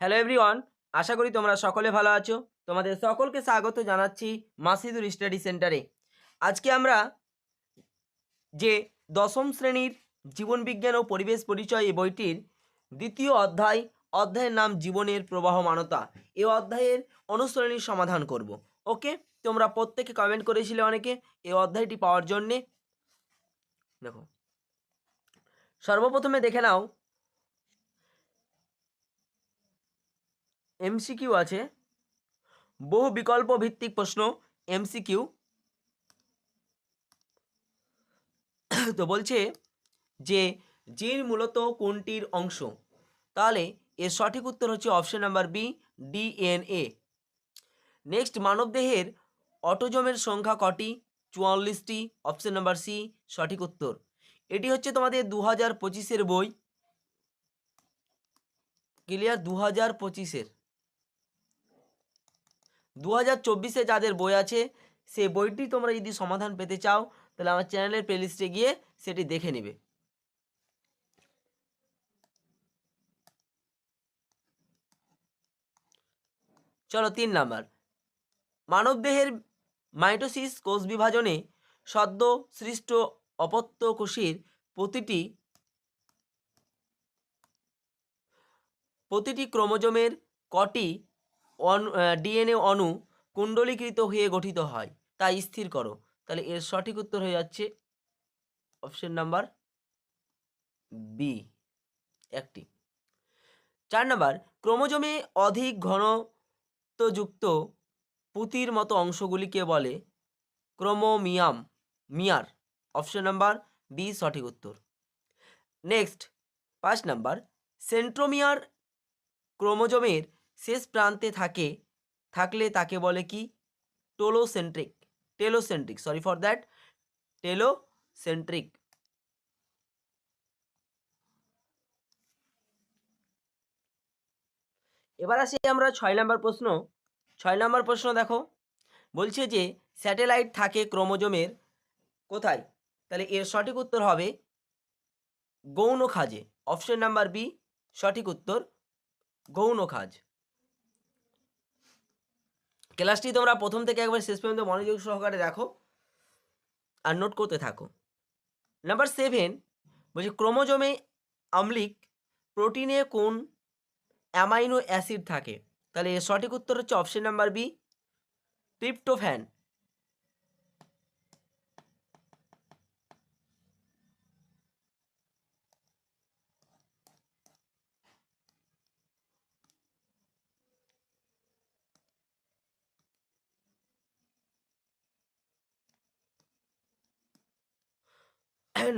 Hello everyone আশা করি তোমরা সকলে ভালো আছো। তোমাদের সকলকে স্বাগত জানাচ্ছি মাসিদুর স্টাডি সেন্টারে। আজকে আমরা যে দশম শ্রেণির জীবনবিজ্ঞান ও পরিবেশ পরিচয় এই বইটির দ্বিতীয় অধ্যায়, অধ্যায়ের নাম জীবনের প্রবাহমানতা। এই অধ্যায়ের অনুশ্রেণীর সমাধান করব। ওকে? তোমরা প্রত্যেকে কমেন্ট করেছিলে অনেকে এই অধ্যায়টি পাওয়ার জন্যে। দেখো। সর্বপ্রথমে দেখে নাও এমসিকিউ আছে। বহু বিকল্প ভিত্তিক প্রশ্ন, এমসিকিউ। তো বলছে যে, জিন মূলত কোনটির অংশ? তাহলে এর সঠিক উত্তর হচ্ছে option number B, DNA. Next, মানবদেহের অটোজমের সংখ্যা কটি? চুয়াল্লিশটি। অপশন নাম্বার সি, সঠিক উত্তর। এটি হচ্ছে তোমাদের দু হাজার পঁচিশের বই। ক্লিয়ার? দু হাজার পঁচিশের। দু হাজার চব্বিশে যাদের বই আছে সেই বইটি তোমরা যদি সমাধান পেতে চাও, তাহলে আমার চ্যানেলের প্লেলিস্টে গিয়ে সেটি দেখে নেবে। চলো তিন নাম্বার। মানবদেহের মাইটোসিস কোষ বিভাজনে সদ্য সৃষ্ট অপত্য কোষের প্রতিটি প্রতিটি ক্রোমোজোমের কটি ডিএনএ অণু কুণ্ডলীকৃত হয়ে গঠিত হয়। তা স্থির করো। তাহলে এর সঠিক উত্তর হয়ে যাচ্ছে অপশন নাম্বার বি একটি। চার নাম্বার, ক্রোমোজোমে অধিক ঘনত্বযুক্ত পুঁতির মতো অংশগুলিকে বলে ক্রোমোমিয়াম, মিয়ার। অপশন নাম্বার বি সঠিক উত্তর। নেক্সট, পাঁচ নাম্বার, সেন্ট্রোমিয়ার ক্রোমোজোমের শেষ প্রান্তে থাকে, থাকলে তাকে বলে কি? Telocentric, telocentric sorry for that telocentric. এবার আসি আমরা ছয় নম্বর প্রশ্ন। ছয় নম্বর প্রশ্ন দেখো, বলছে যে স্যাটেলাইট থাকে ক্রোমোজোমের কোথায়? তাহলে এর সঠিক উত্তর হবে গৌণ খাজে। অপশন নাম্বার বি, সঠিক উত্তর গৌণ খাজ। ক্লাসটি তোমরা প্রথম থেকে একবার শেষ পর্যন্ত মনোযোগ সহকারে দেখো আর নোট করতে থাকো। নাম্বার সেভেন বলছি ক্রোমোজোমে আমলিক প্রোটিনে কোন অ্যামাইনো অ্যাসিড থাকে? তাহলে সঠিক উত্তর হচ্ছে option number B tryptophan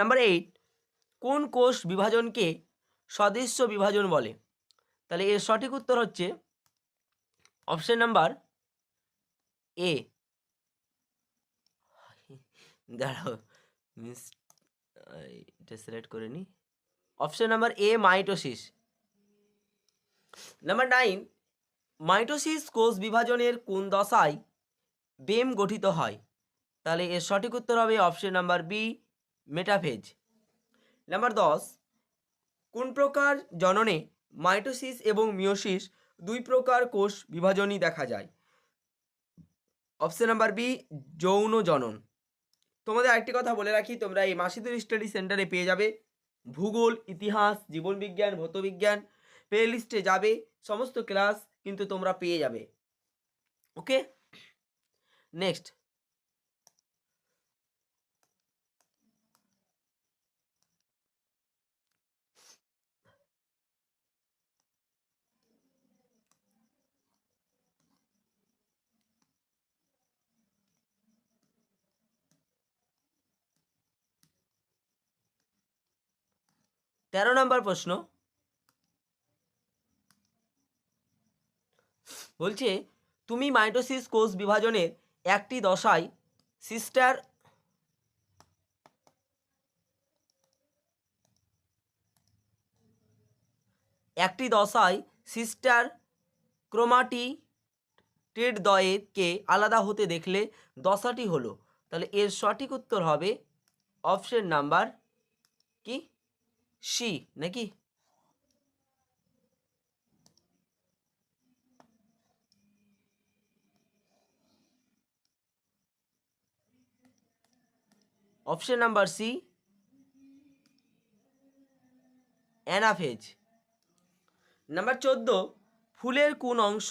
number eight কোন কোষ বিভাজনকে সদস্য বিভাজন বলে? তাহলে এর সঠিক উত্তর হচ্ছে অপশন নাম্বার এ দাঁড়াও এটা সিলেক্ট করে নি। Option number A mitosis number nine mitosis কোষ বিভাজনের কোন দশায় বেম গঠিত হয়? তাহলে এর সঠিক উত্তর হবে option number B metaphase number দশ, কোন প্রকার জননে মাইটোসিস এবং মিওসিস দুই প্রকার কোষ বিভাজনই দেখা যায়? অপশন নাম্বার বি যৌন জনন। তোমাদের আরেকটি কথা বলে রাখি, তোমরা এই মাসিদুর স্টাডি সেন্টারে পেয়ে যাবে। ভূগোল, ইতিহাস, জীবনবিজ্ঞান, ভৌতবিজ্ঞান প্লে লিস্টে যাবে, সমস্ত ক্লাস কিন্তু তোমরা পেয়ে যাবে। ওকে নেক্সট তেরো নম্বর প্রশ্ন। বলছে, তুমি মাইটোসিস কোষ বিভাজনের একটি দশায় সিস্টার একটি দশায় সিস্টার ক্রোমাটি টেড দয়েরকে আলাদা হতে দেখলে দশাটি হলো। তাহলে এর সঠিক উত্তর হবে অপশন নাম্বার কি? সি নাকি? Option number C anaphase number চোদ্দ, ফুলের কোন অংশ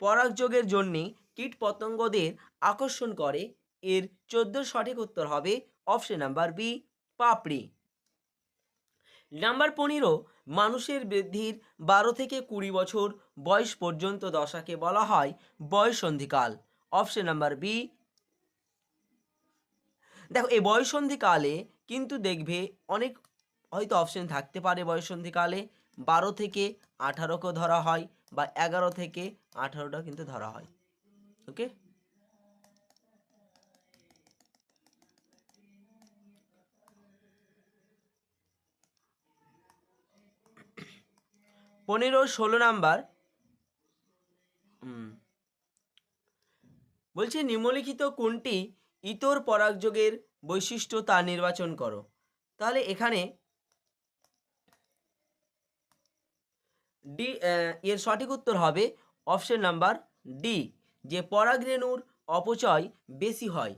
পরাগযোগের জন্যে কীট পতঙ্গদের আকর্ষণ করে? এর চোদ্দ সঠিক উত্তর হবে অপশন নাম্বার বি পাপড়ি। নাম্বার পনেরো, মানুষের বৃদ্ধির বারো থেকে কুড়ি বছর বয়স পর্যন্ত দশাকে বলা হয় বয়সন্ধিকাল। অপশন নাম্বার বি দেখো, এই বয়সন্ধিকালে কিন্তু দেখবে অনেক, হয়তো অপশন থাকতে পারে বয়সন্ধিকালে। বারো থেকে আঠারোকেও ধরা হয় বা এগারো থেকে আঠারোটা কিন্তু ধরা হয়। ওকে পনেরো, ষোলো নাম্বার। বলছে, নিম্নলিখিত কোনটি ইতর পরাগযোগের বৈশিষ্ট্য তা নির্বাচন করো? তাহলে এখানে ডি এর সঠিক উত্তর হবে অপশন নাম্বার ডি, যে পরাগরেণুর অপচয় বেশি হয়।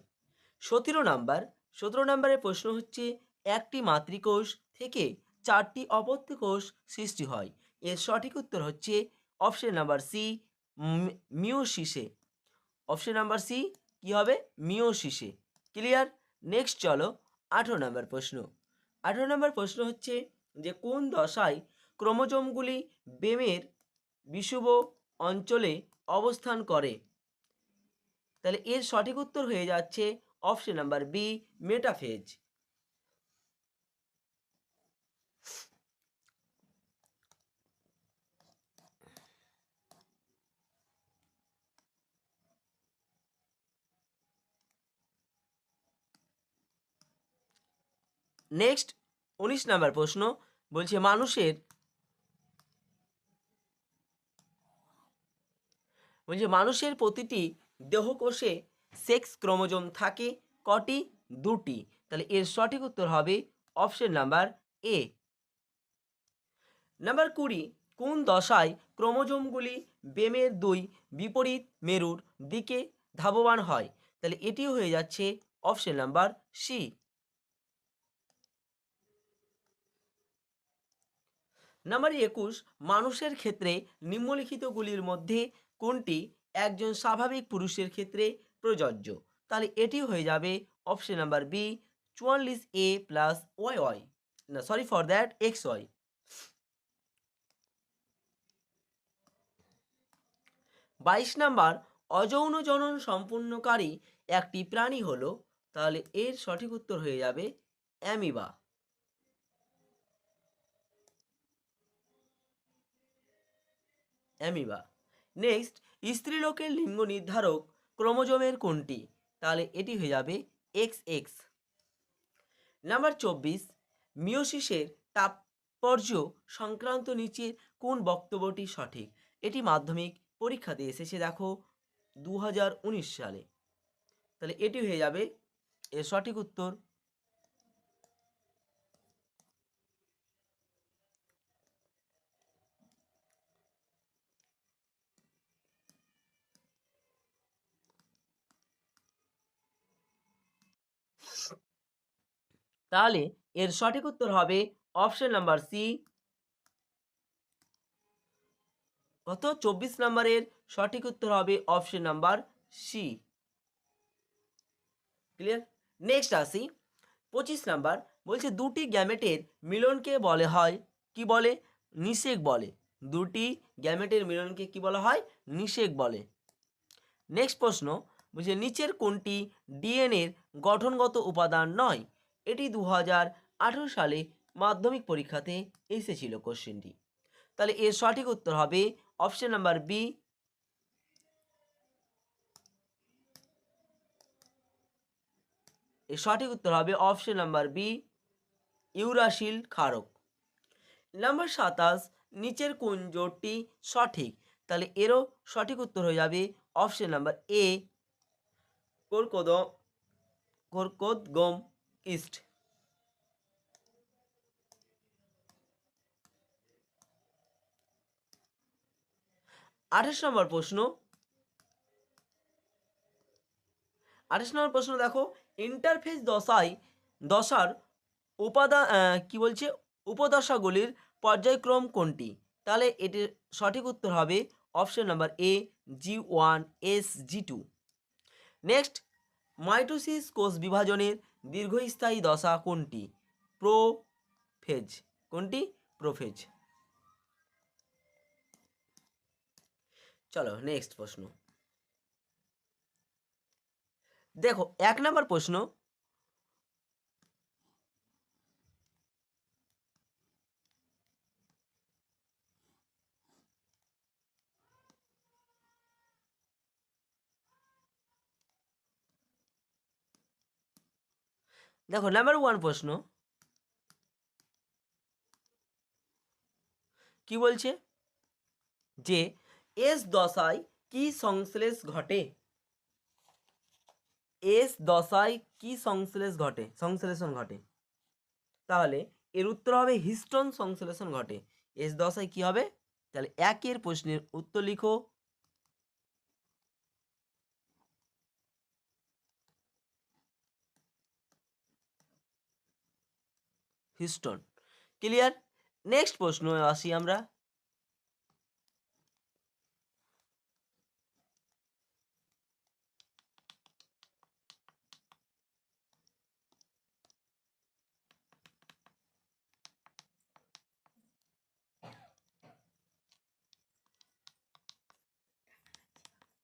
সতেরো নাম্বার, সতেরো নাম্বারের প্রশ্ন হচ্ছে, একটি মাতৃকোষ থেকে চারটি অপত্য কোষ সৃষ্টি হয়। এর সঠিক উত্তর হচ্ছে অপশন নাম্বার সি মিওসিসে অপশন নাম্বার সি কি হবে? মিওসিসে ক্লিয়ার নেক্সট চলো, আঠেরো নম্বর প্রশ্ন। আঠেরো নম্বর প্রশ্ন হচ্ছে যে কোন দশায় ক্রোমোজোমগুলি বেমের বিষুব অঞ্চলে অবস্থান করে? তাহলে এর সঠিক উত্তর হয়ে যাচ্ছে option number B metaphase next উনিশ নাম্বার প্রশ্ন বলছে, মানুষের বলছে, মানুষের প্রতিটি দেহকোষে সেক্স ক্রোমোজোম থাকে কটি? দুটি। তাহলে এর সঠিক উত্তর হবে অপশন নাম্বার এ। নাম্বার কুড়ি, কোন দশায় ক্রোমোজোমগুলি বেমের দুই বিপরীত মেরুর দিকে ধাবমান হয়? তাহলে এটিও হয়ে যাচ্ছে অপশন নাম্বার সি। নাম্বার একুশ, মানুষের ক্ষেত্রে নিম্নলিখিতগুলির মধ্যে কোনটি একজন স্বাভাবিক পুরুষের ক্ষেত্রে প্রযোজ্য? তাহলে এটি হয়ে যাবে অপশন নাম্বার বি চুয়াল্লিশ এ প্লাস ওয়াই ওয়াই না sorry for that X Y বাইশ নাম্বার, অযৌন জনন সম্পূর্ণকারী একটি প্রাণী হলো, তাহলে এর সঠিক উত্তর হয়ে যাবে অ্যামিবা। অ্যামিবা। নেক্সট স্ত্রীলোকের লিঙ্গ নির্ধারক ক্রোমোজোমের কোনটি? তাহলে এটি হয়ে যাবে এক্স এক্স নাম্বার চব্বিশ মিওসিসের তাৎপর্য সংক্রান্ত নিচের কোন বক্তব্যটি সঠিক? এটি মাধ্যমিক পরীক্ষাতে এসেছে, দেখো দু হাজার উনিশ সালে। তাহলে এটি হয়ে যাবে এর সঠিক উত্তর তাহলে এর সঠিক উত্তর হবে অপশন নাম্বার সি কত চব্বিশ নম্বরের সঠিক উত্তর হবে option number C clear next আসি। পঁচিশ নাম্বার বলছে, দুটি গ্যামেটের মিলনকে বলে হয়? কি বলে? নিষেক বলে। দুটি গ্যামেটের মিলনকে কি বলা হয়? নিষেক বলে। নেক্সট প্রশ্ন বলছে, নিচের কোনটি ডিএনএর গঠনগত উপাদান নয়? এটি দু হাজার আঠেরো সালে মাধ্যমিক পরীক্ষাতে এসেছিল কোশ্চেনটি। তাহলে এর সঠিক উত্তর হবে অপশন নাম্বার বি। এর সঠিক উত্তর হবে অপশন নাম্বার বি ইউরাশিল ক্ষারক নাম্বার সাতাশ, নিচের কোন জোটটি সঠিক? তাহলে এরও সঠিক উত্তর হয়ে যাবে অপশন নাম্বার এ। কোরকোদ কোরকোদগম ইস্ট। আঠাশ নম্বর প্রশ্ন। আঠাশ নম্বর প্রশ্ন দেখো ইন্টারফেস দশায়, দশার উপাদান কি বলছে? উপদশাগুলির পর্যায়ক্রম কোনটি? তাহলে এটির সঠিক উত্তর হবে option number A G one S G two next mitosis কোষ বিভাজনের দীর্ঘস্থায়ী দশা কোনটি? প্রোফেজ। কোনটি? প্রোফেজ। চলো নেক্সট প্রশ্ন। দেখো, এক নম্বর প্রশ্ন দেখো নাম্বার ওয়ান প্রশ্ন। কি বলছে? যে এস দশায় কি সংশ্লেষ ঘটে? এস দশায় কি সংশ্লেষ ঘটে? সংশ্লেষণ ঘটে। তাহলে এর উত্তর হবে হিস্টোন সংশ্লেষণ ঘটে। এস দশায় কি হবে? তাহলে একের প্রশ্নের উত্তর লিখো। হিস্টোন ক্লিয়ার নেক্সট প্রশ্ন আসি আমরা।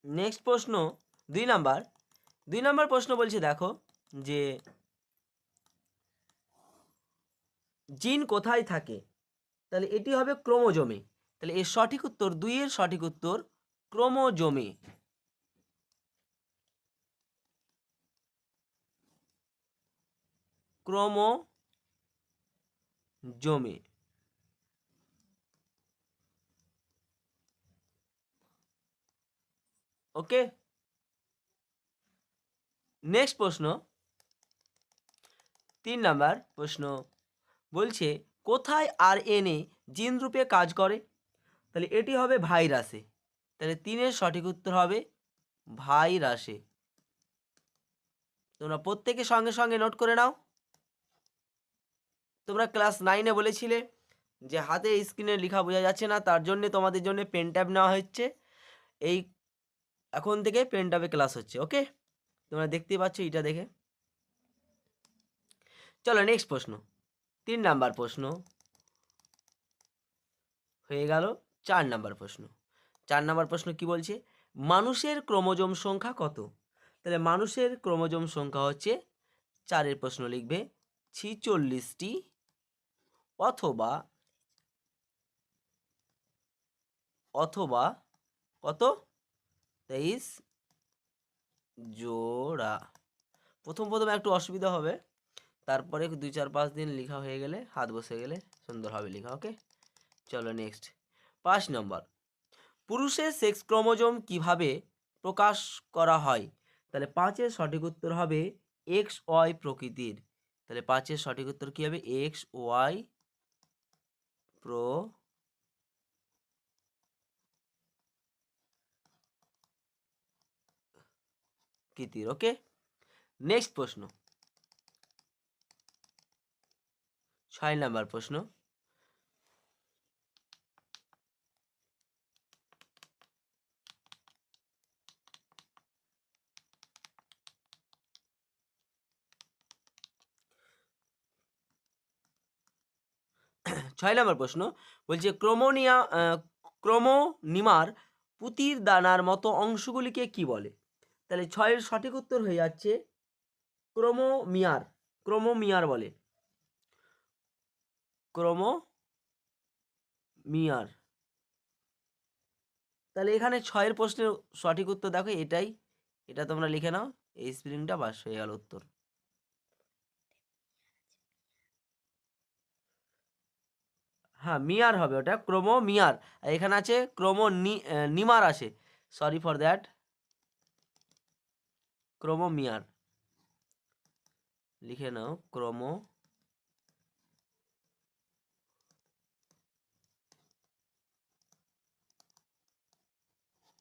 নেক্সট প্রশ্ন, দুই নাম্বার। দুই নাম্বার প্রশ্ন বলছে, দেখো, যে জিন কোথায় থাকে? তাহলে এটি হবে ক্রোমোজোমে। তাহলে এর সঠিক উত্তর, দুইয়ের সঠিক উত্তর ক্রোমোজোমে। ক্রোমোজোমে। ওকে? নেক্সট প্রশ্ন। তিন নাম্বার প্রশ্ন। বলছে, কোথায় আর এনে জিন রূপে কাজ করে? তাহলে এটি হবে ভাইরাসে। তাহলে তিনের সঠিক উত্তর হবে ভাইরাসে। তোমরা প্রত্যেকে সঙ্গে সঙ্গে নোট করে নাও। তোমরা ক্লাস নাইনে বলেছিলে যে হাতে স্ক্রিনে লেখা বোঝা যাচ্ছে না, তার জন্য তোমাদের জন্য পেন ট্যাব নেওয়া হচ্ছে। এই এখন থেকে পেন ট্যাবে ক্লাস হচ্ছে, ওকে? তোমরা দেখতেই পাচ্ছ এটা দেখে। চলো, নেক্সট প্রশ্ন। তিন নাম্বার প্রশ্ন। হয়ে গেল চার নাম্বার প্রশ্ন। চার নাম্বার প্রশ্ন কি বলছে? মানুষের ক্রোমোজোম সংখ্যা কত? তাহলে মানুষের ক্রোমোজোম সংখ্যা হচ্ছে, চারের প্রশ্ন লিখবে, ছিচল্লিশটি অথবা অথবা কত? তেইশ জোড়া। প্রথম প্রথম একটু অসুবিধা হবে। তারপরে দুই চার পাঁচ দিন লেখা হয়ে গেলে, হাত বসে গেলে সুন্দর হবে লেখা ওকে চলো নেক্সট পাঁচ নম্বর। পুরুষের সেক্স ক্রোমোজোম কীভাবে প্রকাশ করা হয়? তাহলে পাঁচের সঠিক উত্তর হবে এক্স ওয়াই প্রকৃতির। তাহলে পাঁচের সঠিক উত্তর কী হবে? এক্স ওয়াই প্রো কৃতির ওকে নেক্সট প্রশ্ন। ছয় নাম্বার প্রশ্ন। ছয় নম্বর প্রশ্ন, বলছে ক্রোমোনিয়া ক্রোমোনিমার পুতির দানার মতো অংশগুলিকে কি বলে? তাহলে ছয়ের সঠিক উত্তর হয়ে যাচ্ছে ক্রোমোমিয়ার ক্রোমোমিয়ার বলে। ক্রোমো মিয়ার। তাহলে এখানে ছয়ের প্রশ্নের সঠিক উত্তর দেখো, এটাই। এটা তোমরা লিখে নাও, এই স্প্রিংটা বাস হয়ে গেল উত্তর। হ্যাঁ মিয়ার হবে ওটা, ক্রোমো মিয়ার। এখানে আছে ক্রোমো নিমার আছে sorry for that chromomere. লিখে নাও, ক্রোমো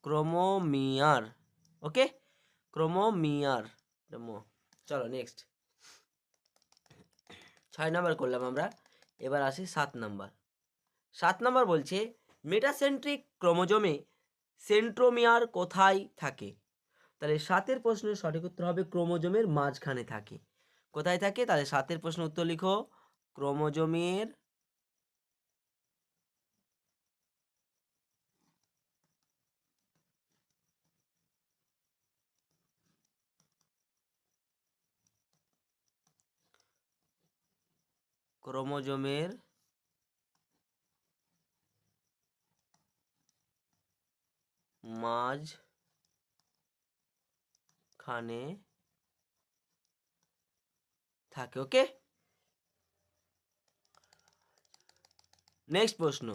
ক্রোমোমিয়ার, ওকে? ক্রোমোমিয়ার চলো নেক্সট ছয় নাম্বার করলাম আমরা, এবার আসি সাত নাম্বার। সাত নাম্বার বলছে মেটাসেন্ট্রিক ক্রোমোজোমে সেন্ট্রোমিয়ার কোথায় থাকে? তাহলে সাতের প্রশ্নের সঠিক উত্তর হবে ক্রোমোজোমের মাঝখানে থাকে। কোথায় থাকে? তাহলে সাতের প্রশ্ন উত্তর লিখো, ক্রোমোজোমের ক্রোমোজোমের মাঝ খানে থাকে, ওকে? নেক্সট প্রশ্ন।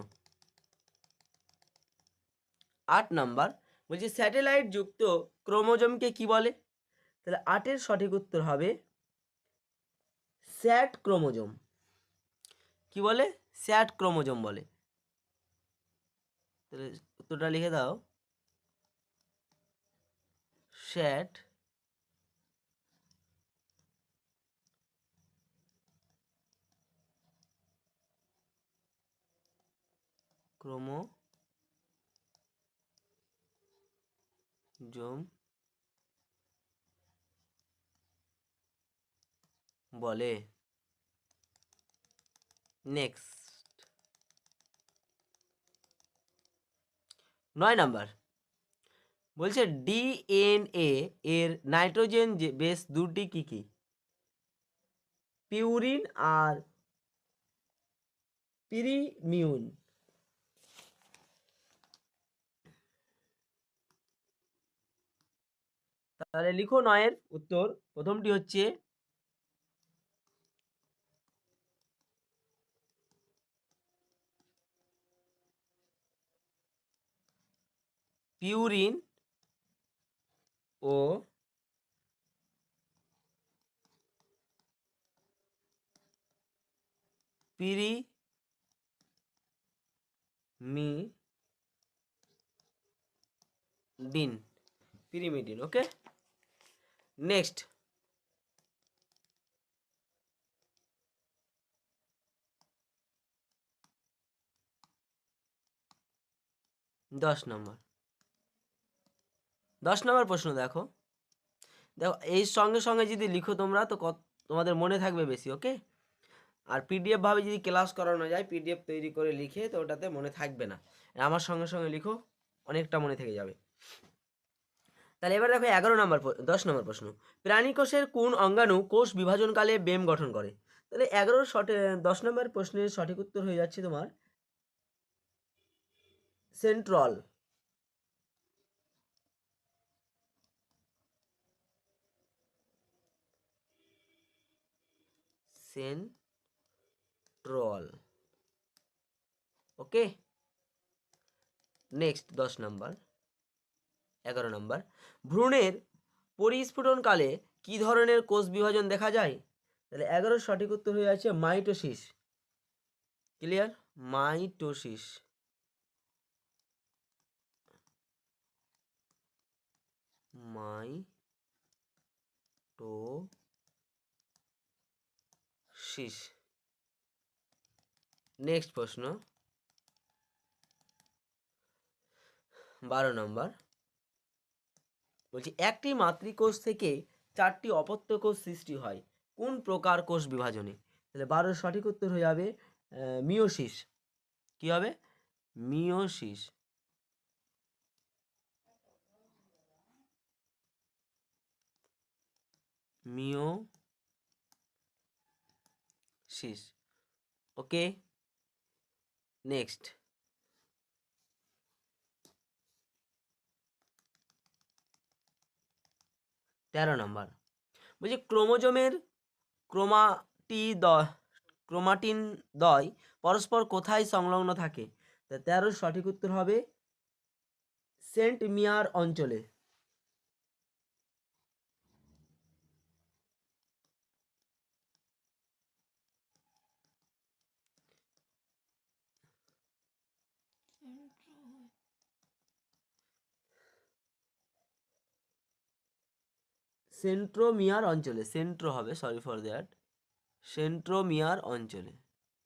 আট নাম্বার। বলছি, স্যাটেলাইট যুক্ত ক্রোমোজোমকে কি বলে? তাহলে আটের সঠিক উত্তর হবে স্যাট ক্রোমোজোম। কি বলে? স্যাট ক্রোমোজোম বলে। তাহলে উত্তরটা লিখে দাও। স্যাট ক্রোমোজোম বলে। নেক্সট। নয় নাম্বার। বলছে ডিএনএ এর নাইট্রোজেন যে বেস দুটি কি কি? পিউরিন আর পিরিমিউন। তাহলে লিখো নয়ের উত্তর। প্রথমটি হচ্ছে পিউরিন ও pyrimidine pyrimidine okay next দশ নম্বর দশ নম্বর প্রশ্ন দেখো। দেখো, এই সঙ্গে সঙ্গে যদি লিখো তোমরা, তো কত, তোমাদের মনে থাকবে বেশি, ওকে? আর পিডিএফ ভাবে যদি ক্লাস করানো যায় পিডিএফ তৈরি করে লিখে, তো ওটাতে মনে থাকবে না। আমার সঙ্গে সঙ্গে লিখো, অনেকটা মনে থেকে যাবে। তাহলে এবার দেখো এগারো নম্বর দশ নম্বর প্রশ্ন। প্রাণী কোষের কোন অঙ্গাণু কোষ বিভাজনকালে বেম গঠন করে? তাহলে এগারোর সঠিক, দশ নম্বর প্রশ্নের সঠিক উত্তর হয়ে যাচ্ছে তোমার সেন্ট্রল সেন্ট্রল ওকে? নেক্সট, দশ নাম্বার, এগারো নাম্বার। ভ্রূণের পরিস্ফুটনকালে কি ধরনের কোষ বিভাজন দেখা যায়? তাহলে এগারোর সঠিক উত্তর হয়ে যাচ্ছে mitosis. Clear? Mitosis. Mitosis next প্রশ্ন। বারো নম্বর। বলছি একটি মাতৃকোষ থেকে চারটি অপত্য কোষ সৃষ্টি হয়। কোন প্রকার কোষ বিভাজনে? তাহলে বারোর সঠিক উত্তর হয়ে যাবে আহ, মিওসিস কি হবে? Meiosis meiosis okay next তেরো নম্বর। বলছি ক্রোমোজোমের ক্রোমাটি দ ক্রোমাটিন দয় পরস্পর কোথায় সংলগ্ন থাকে? তা তেরোর সঠিক উত্তর হবে সেন্ট মিয়ার অঞ্চলে। সেন্ট্রোমিয়ার অঞ্চলে, সেন্ট্রো হবে সরি ফর দ্যাট সেন্ট্রোমিয়ার অঞ্চলে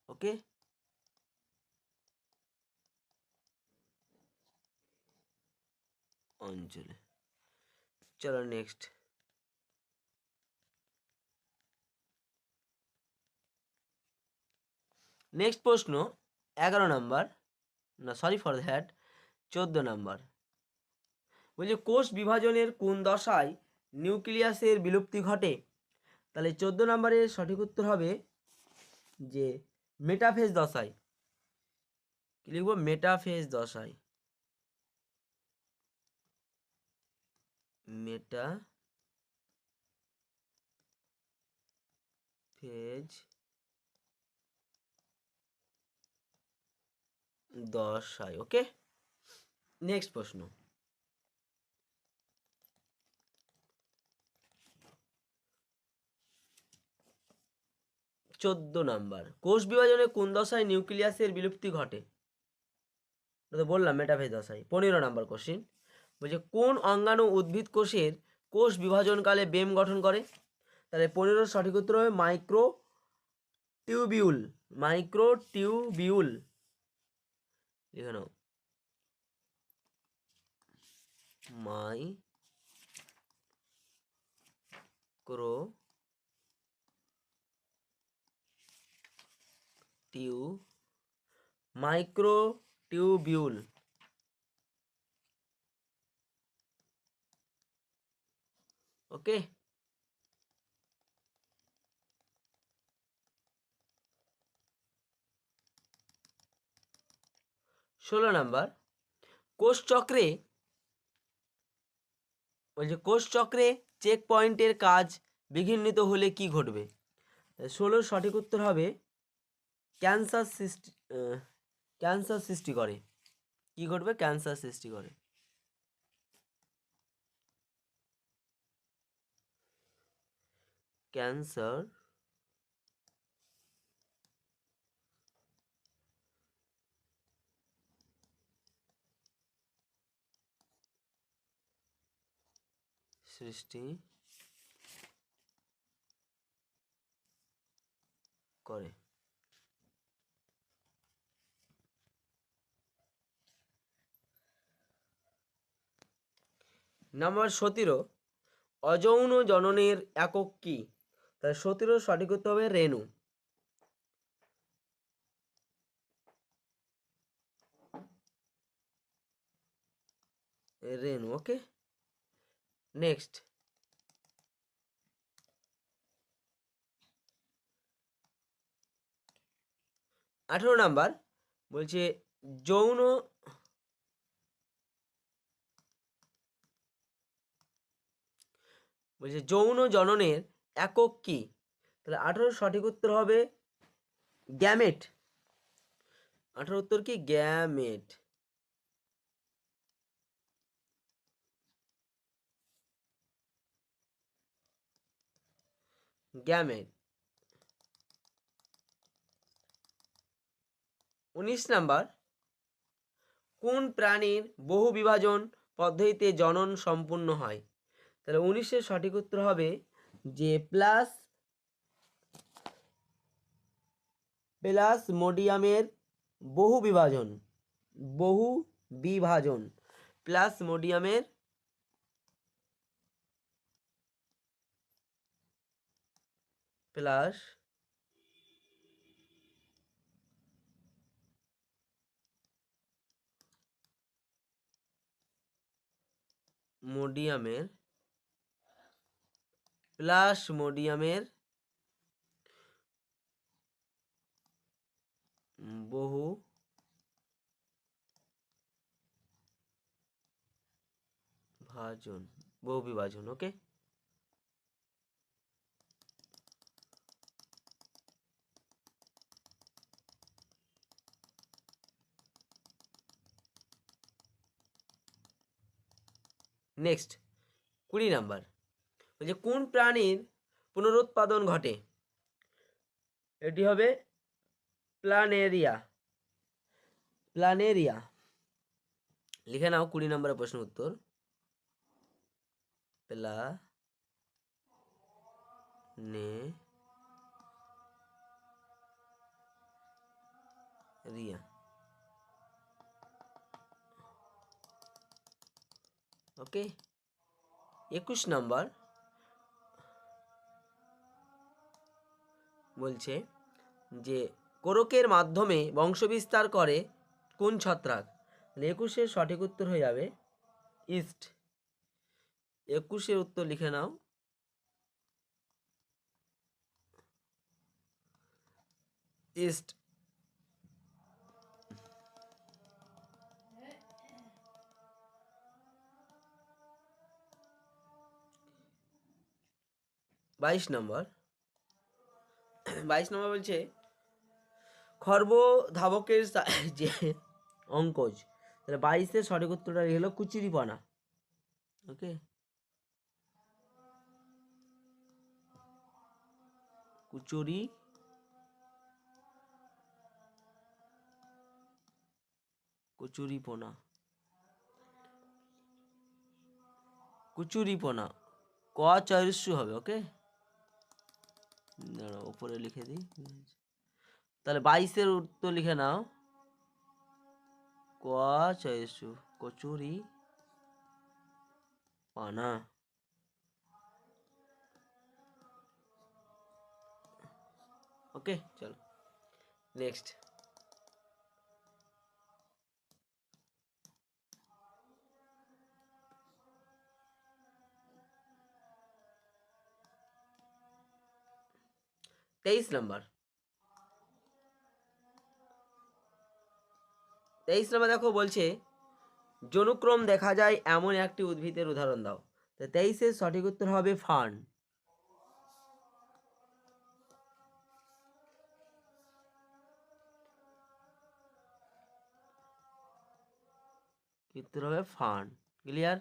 ওকে অঞ্চলে। চলো নেক্সট নেক্সট প্রশ্ন, এগারো নাম্বার, না সরি ফর দ্যাট চোদ্দ নাম্বার। বলছে, কোষ বিভাজনের কোন দশায় নিউক্লিয়াসের বিলুপ্তি ঘটে। তাহলে চোদ্দ নম্বরের সঠিক উত্তর হবে যে মেটাফেজ দশায়। কি লিখব? মেটাফেজ দশায়। মেটা ফেজ দশায়, ওকে? নেক্সট প্রশ্ন। চোদ্দ নাম্বার। কোষ বিভাজনে কোন দশায় নিউক্লিয়াসের বিলুপ্তি ঘটে? তো বললাম, মেটাফেজ দশায়। পনেরো নাম্বার কোশ্চিন বলছে, কোন অঙ্গাণু উদ্ভিদ কোষের কোষ বিভাজনকালে বেম গঠন করে? তাহলে পনেরো সঠিক উত্তর হবে মাইক্রো টিউবিউল। Microtubule. লিখে নাও। মাইক্রো টিউ মাইক্রো টিউবিউল ওকে? ষোলো নাম্বার। কোষ চক্রে, বলছে কোষ চক্রে চেক পয়েন্টের কাজ বিঘ্নিত হলে কি ঘটবে? ষোলোর সঠিক উত্তর হবে ক্যান্সার সৃষ্টি ক্যান্সার সৃষ্টি করে। কি ঘটবে? ক্যান্সার সৃষ্টি করে। ক্যান্সার সৃষ্টি করে। নাম্বার সতেরো, অযৌন জননের একক কি? তাহলে সতেরো সঠিক উত্তর হবে রেণু। রেণু, ওকে? নেক্সট। আঠেরো নাম্বার, বলছে যৌন বলছে যৌন জননের একক কি? তাহলে আঠেরো সঠিক উত্তর হবে গ্যামেট। আঠেরো উত্তর কি? গ্যামেট। গ্যামেট। উনিশ নাম্বার। কোন প্রাণীর বহু বিভাজন পদ্ধতিতে জনন সম্পূর্ণ হয়? তাহলে উনিশের সঠিক উত্তর হবে যে প্লাস প্লাস মোডিয়ামের বহু বিভাজন বহু বিভাজন প্লাস মোডিয়ামের প্লাস মোডিয়ামের প্লাস মোডিয়ামের বহু ভাজন বহু বিভাজন ওকে নেক্সট কুড়ি নাম্বার যে কোন প্রাণীর পুনরুৎপাদন ঘটে? এটি হবে প্লানেরিয়া। প্লানেরিয়া। লিখে নাও কুড়ি নম্বরে প্রশ্ন উত্তর। প্লা নে রিয়া ওকে, একুশ নম্বর। বলছে যে কোরকের মাধ্যমে বংশবিস্তার করে কোন ছত্রাক? একুশের সঠিক উত্তর হয়ে যাবে ইস্ট। একুশের উত্তর লিখে নাও। ইস্ট। বাইশ নম্বর। বাইশ নম্বর বলছে, খর্ব ধাবকের যে অঙ্কজ, তাহলে বাইশের সঠিক উত্তরটা হলো কুচুরিপানা। ওকে? কুচুরি, কুচুরিপোনা। কুচুরিপোনা, ক চয়স্যু হবে, ওকে? দাঁড়াও ওপরে লিখে দিই। তাহলে বাইশের উত্তর লিখে নাও। কচু কচুরি, পানা। ওকে, চলো। নেক্সট তেইশ নম্বর। তেইশ নম্বর দেখো বলছে, জনুক্রম দেখা যায় এমন একটি উদ্ভিদের উদাহরণ দাও। তো তেইশের সঠিক উত্তর হবে ফার্ন। উত্তর হবে? ফার্ন। ক্লিয়ার?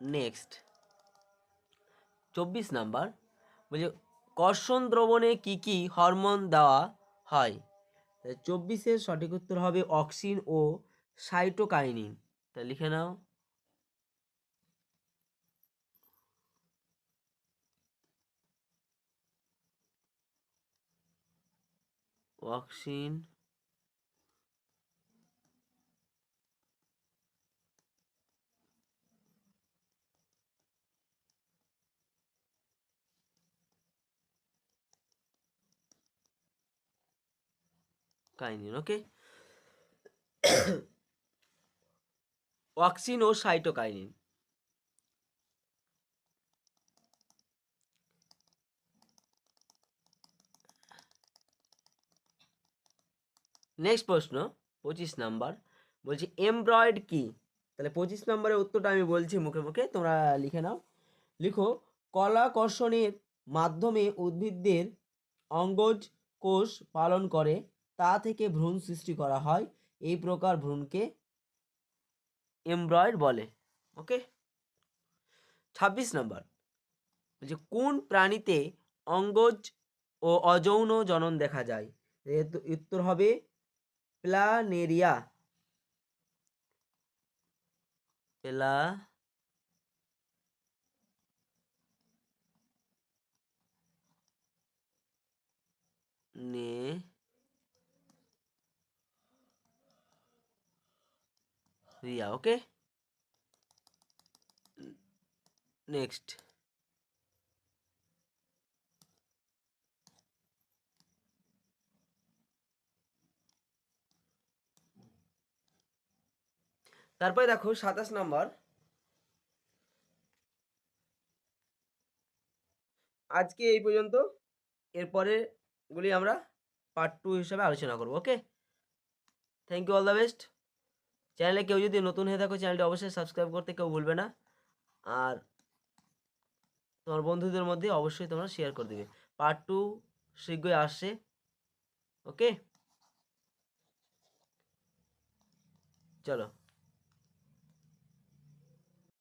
নেক্সট। চব্বিশ নাম্বার বলছে কর্ষণ দ্রবণে কি কি হরমোন দেওয়া হয়? চব্বিশের সঠিক উত্তর হবে অক্সিন ও সাইটোকাইনিন। তা লিখে নাও। Auxin kinin, okay? অক্সিন ও সাইটোকাইনিন নেক্সট প্রশ্ন, পঁচিশ নাম্বার। বলছি, এমব্রয়েড কি? তাহলে পঁচিশ নম্বরের উত্তরটা আমি বলছি মুখে মুখে, তোমরা লিখে নাও। লিখো কলা কর্ষণের মাধ্যমে উদ্ভিদদের অঙ্গজ কোষ পালন করে। তা থেকে ভ্রূণ সৃষ্টি করা হয়। এই প্রকার ভ্রূণকে এমব্রয়েড বলে। ওকে? ছাব্বিশ নম্বর। যে কোন প্রাণীতে অঙ্গজ ও অযৌন জনন দেখা যায়? উত্তর হবে প্লানেরিয়া। প্লা নে রিয়া ওকে নেক্সট তারপরে দেখো সাতাশ নম্বর। আজকে এই পর্যন্ত। এরপরে গুলি আমরা পার্ট টু হিসাবে আলোচনা করব okay thank you all the best চ্যানেলে কেউ যদি নতুন হয়ে থাকো চ্যানেলটি অবশ্যই সাবস্ক্রাইব করতে কেউ ভুলবে না। আর তোমার বন্ধুদের মধ্যে অবশ্যই তোমরা শেয়ার করে দেবে। পার্ট টু শীঘ্রই আসছে। ওকে চলো।